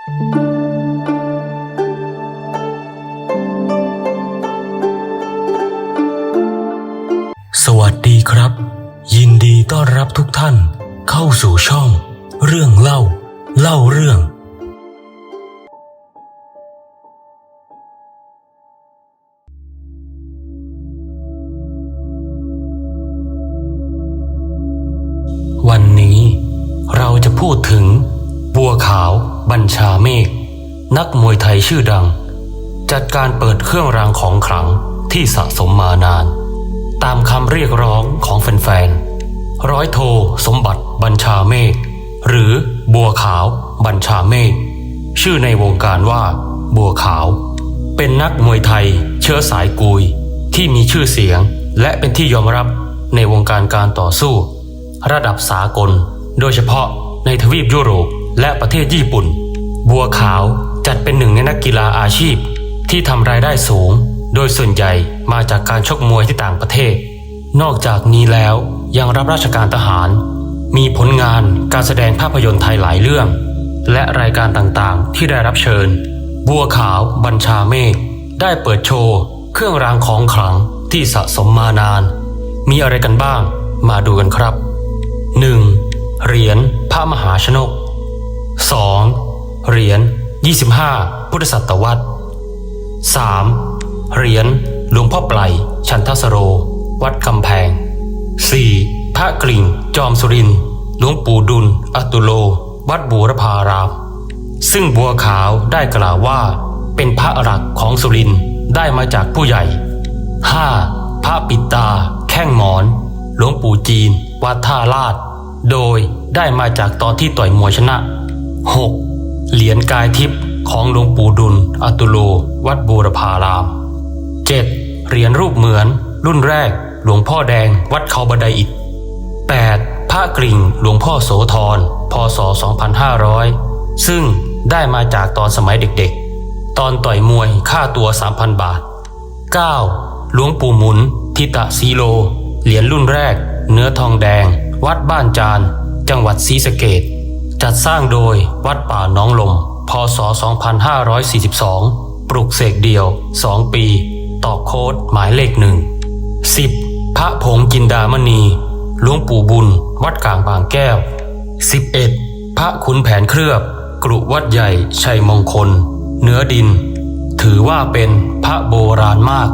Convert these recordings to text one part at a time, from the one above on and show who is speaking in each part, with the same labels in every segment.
Speaker 1: สวัสดีครับ ยินดีต้อนรับทุกท่านเข้าสู่ช่อง เรื่องเล่า เล่าเรื่อง วันนี้เราจะพูดถึงบัวขาว บัญชาเมฆนักมวยไทยชื่อดัง จัดการเปิดเครื่องรางของขลังที่สะสมมานาน ตามคำเรียกร้องของแฟนๆร้อยโทสมบัติบัญชาเมฆหรือบัวขาวบัญชาเมฆชื่อในวงการว่าบัวขาว เป็นนักมวยไทยเชื้อสายกุย ที่มีชื่อเสียงและเป็นที่ยอมรับในวงการการต่อสู้ ระดับสากล โดยเฉพาะในทวีปยุโรป และประเทศญี่ปุ่น บัวขาวจัดเป็นหนึ่งในนักกีฬาอาชีพ ที่ทำรายได้สูง โดยส่วนใหญ่มาจากการชกมวยที่ต่างประเทศ นอกจากนี้แล้วยังรับราชการทหาร มีผลงานการแสดงภาพยนตร์ไทยหลายเรื่อง และรายการต่างๆ ที่ได้รับเชิญ บัวขาวบัญชาเมฆได้เปิดโชว์ เครื่องรางของขลังที่สะสมมานาน มีอะไรกันบ้าง มาดูกันครับ 1. เหรียญพระมหาชนก 2. เหรียญ 25 พุทธศตวรรษ 3. เหรียญหลวงพ่อไพลชันทสโร วัดกำแพง 4. พระกริ่ง จอมสุรินหลวงปู่ดุล อตุโล วัดบูรพาราม ซึ่งบัวขาวได้กล่าวว่า เป็นพระหลักของสุรินได้มาจากผู้ใหญ่ 5. พระปิตา แข้งหมอน หลวงปู่จีน วัดท่าลาด โดยได้มาจากตอนที่ต่อยมวยชนะ 6. เหรียญกายทิพย์ของหลวงปู่ดุลอตุโล วัดบูรพาราม 7. เหรียญรูปเหมือน รุ่นแรก หลวงพ่อแดง วัดเขาบันไดอิฐ 8. พระกริ่งหลวงพ่อโสธรพศ 2500 ซึ่งได้มาจากตอนสมัยเด็กๆ ตอนต่อยมวยค่าตัว 3,000 บาท 9. หลวงปู่หมุน ทิตะซีโล เหรียญรุ่นแรก เนื้อทองแดง วัดบ้านจาน จังหวัดศรีสะเกด จัดสร้างโดยวัดป่าน้องลม พศ 2542 ปลุกเสกเดียว 2 ปี ต่อโค้ดหมายเลขหนึ่ง 10. พระผงจินดามณี หลวงปู่บุญ วัดกลางบางแก้ว 11. พระขุนแผนเคลือบ กรุวัดใหญ่ ชัยมงคล เนื้อดิน ถือว่าเป็นพระโบราณมาก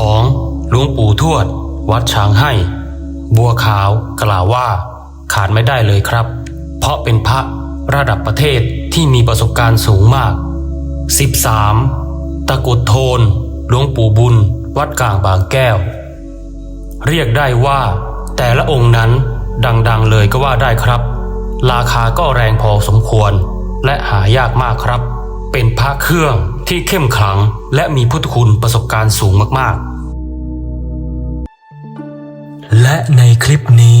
Speaker 1: 12. หลวงปู่ทวด วัดช้างให้ บัวขาวกล่าวว่า ขาดไม่ได้เลยครับ เพราะเป็นพระระดับประเทศที่มีประสบการณ์สูงมาก 13. ตะกุดโทน หลวงปู่บุญ วัดกลางบางแก้ว เรียกได้ว่าแต่ละองค์นั้นดังๆเลยก็ว่าได้ครับ ราคาก็แรงพอสมควร และหายากมากครับ เป็นพระเครื่องที่เข้มขลังและมีพุทธคุณประสบการณ์สูงมากๆ และในคลิปนี้